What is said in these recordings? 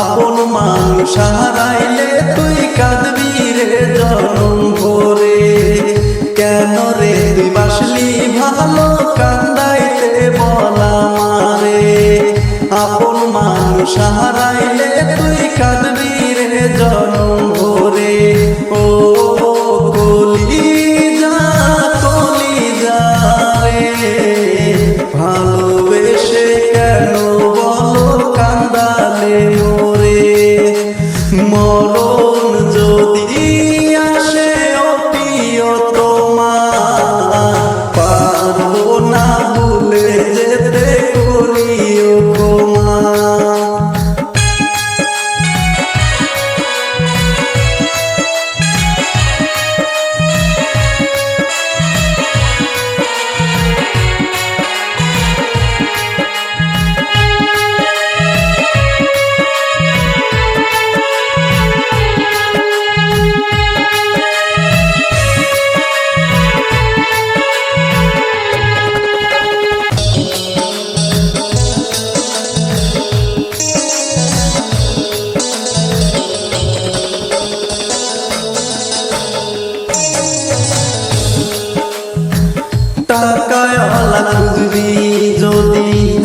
আপন মানুষ হারাইলে তুই কাঁদবি রে জনম ভরে। কেন রে তুই বাসলি ভালো কান্দাইতে বলা মারে আপন মানুষ হারাইলে তুই কাঁদবি রে জনম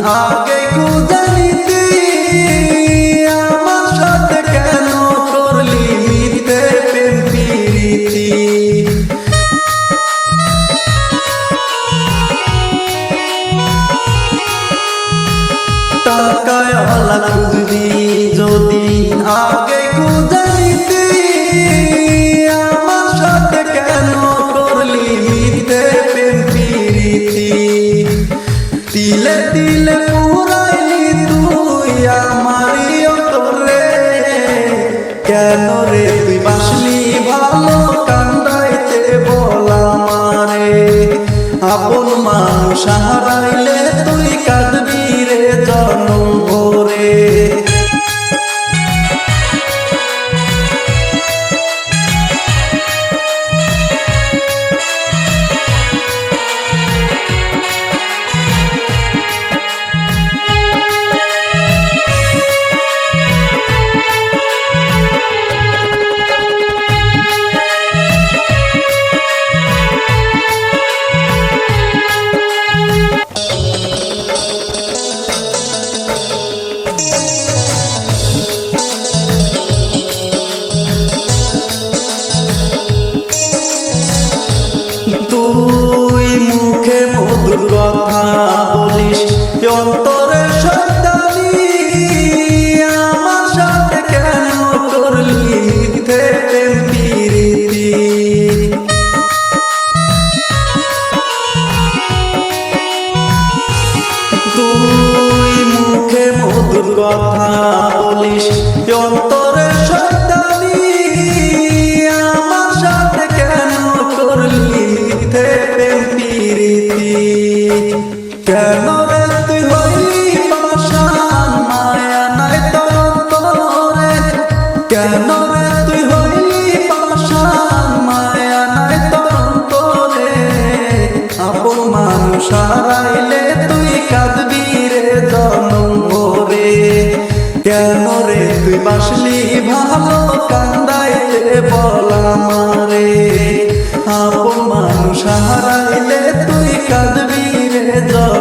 आगे गुजर তিলে পুরাইলি তুই আমারই অন্তরে কেন রে তুই বাসলি ভালো কান্দাইতে বলা মারে আপন মানুষ হারাইলে অন্তরে শয়তানি আমার সাথে কেন করলি প্রেম প্রীতি? তুই মুখে মধুর কথা বলিস, অন্তরে শয়তানি আমার সাথে কেন করলি প্রেম প্রীতি? কেন তুই বাসলি ভালো কান্দাইলে বলা মারে আপন মানুষ হারাইলে তুই কাঁদবি রে তুই